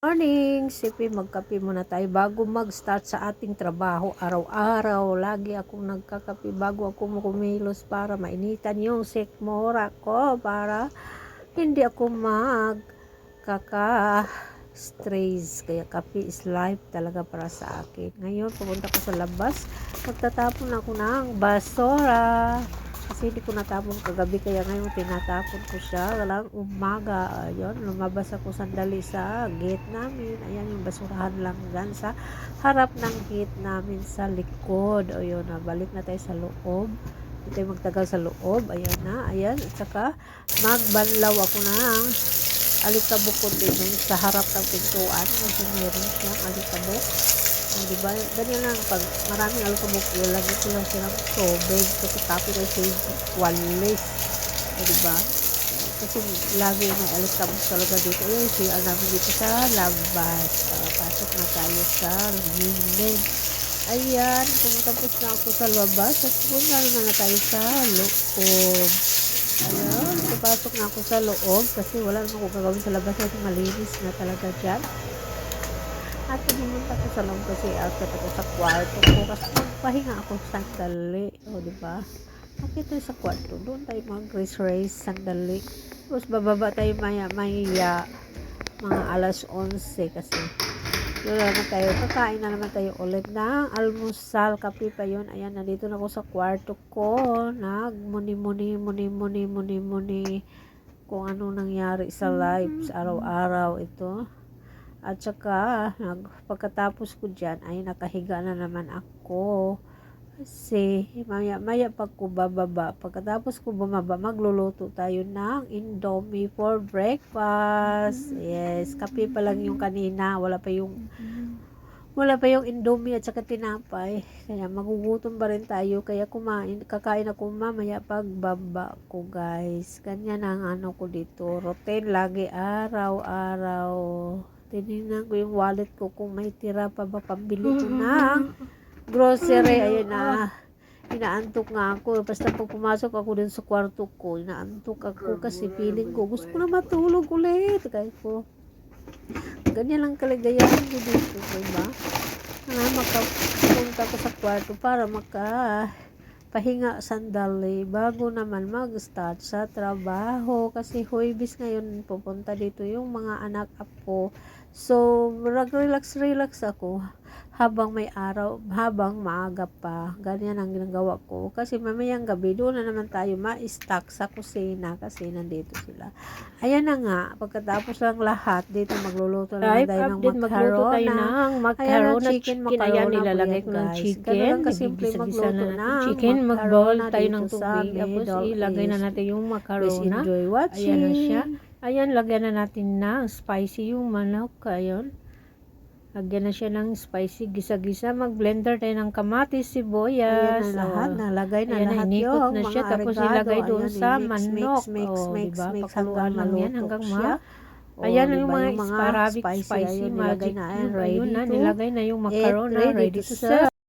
Morning! Sipi, magkape muna tayo bago mag-start sa ating trabaho araw-araw. Lagi akong nagkakape bago ako kumilos para mainitan yung sikmura ko para hindi ako magkaka-stress. Kaya kape is life talaga para sa akin. Ngayon, pupunta ko sa labas. Magtatapon ako ng basura. Kasi hindi ko natapon kagabi kaya ngayon tinatapon ko siya. Walang umaga. Ayun lumabas ako sandali sa gate namin. Ayan yung basurahan lang dyan sa harap ng gate namin sa likod. Ayun na balik na tayo sa loob. Hindi magtagal sa loob. Ayan na ayan. At saka magbanlaw ako ng alikabok ko din sa harap ng pintuan. Kasi meron siyang alikabok di ba? Ganyan lang pag maraming alikabok, ilagay ko lang silang tubig kasi tapos ay sa walis. O, di ba? Kasi lagi may alikabok talaga dito. Eh, siya namin dito sa labas. Ah, pasok na tayo sa gilid. Ayan, pumatapos na ako sa labas at punta naman na tayo sa loob. Ayan, papasok na ako sa loob kasi wala naman ako gagawin sa labas kasi malinis na talaga dyan. At pumunta ko sa loob kasi outfit ako sa kwarto ko kasi magpahinga ako sandali. O, di ba? Okay tayo sa kwarto. Doon tayo mag-race-race sandali. Tapos bababa tayo maya, maya mga alas 11 kasi doon na naman tayo. Kakain na naman tayo ulit ng almusal. Kape pa yun. Ayan, nandito na ako sa kwarto ko. Nagmuni-muni, muni-muni, muni-muni kung ano nangyari sa life sa araw-araw ito. At saka, nag, pagkatapos ko dyan, ay nakahiga na naman ako. Kasi, maya, maya pag ko bababa, pagkatapos ko bumaba, magluluto tayo ng Indomie for breakfast. Yes, kape pa lang yung kanina, wala pa yung wala pa yung Indomie at saka tinapay. Kaya magugutom pa rin tayo. Kaya kumain, kakain ako mamaya pagbaba ko guys. Ganyan ang ano ko dito. Routine lagi araw-araw. Tinignan ko yung wallet ko kung may tira pa ba pambili ko ng grocery. Ayun na. Inaantok nga ako. Basta pag pumasok ako dun sa kwarto ko, inaantok ako kasi feeling ko gusto ko na matulog ulit. Kaya ko, ganyan lang kaligayahan ko dito, diba? Na makapunta ko sa kwarto para maka pahinga sandali bago naman mag-start sa trabaho. Kasi huibis ngayon pupunta dito yung mga anak apo. So mag-relax relax ako habang may araw habang maaga pa ganyan ang ginagawa ko kasi mamayang gabi doon na naman tayo ma-stack sa kusina kasi nandito sila ayan na nga pagkatapos lang lahat dito magluluto na tayo ng update, magluto tayo ng Ayan macarona ang chicken. chicken, Ayan, nilalagay ko ng chicken. Ganun lang kasimple Igigisa-gisa magluto na chicken. Mag-boil tayo ng tubig. Tapos ilagay na natin yung enjoy watching. Ayan na siya. Ayan, lagyan na natin ng spicy yung manok. Ayan. Lagyan na siya ng spicy. Gisa-gisa. Mag-blender tayo ng kamatis, sibuyas. Ayan na lahat. Oh. Nalagay na Ayan na, lahat yung na siya. mga Tapos ilagay doon Ayan, sa i-mix, manok. Mix, mix, oh, mix, diba? mix, hanggang lang yan. Hanggang siya. ma Oh, Ayan na diba, yung mga Arabic spicy, ayun, magic na, ready Ayun na, nilagay na yung macarona. ready Ready to serve.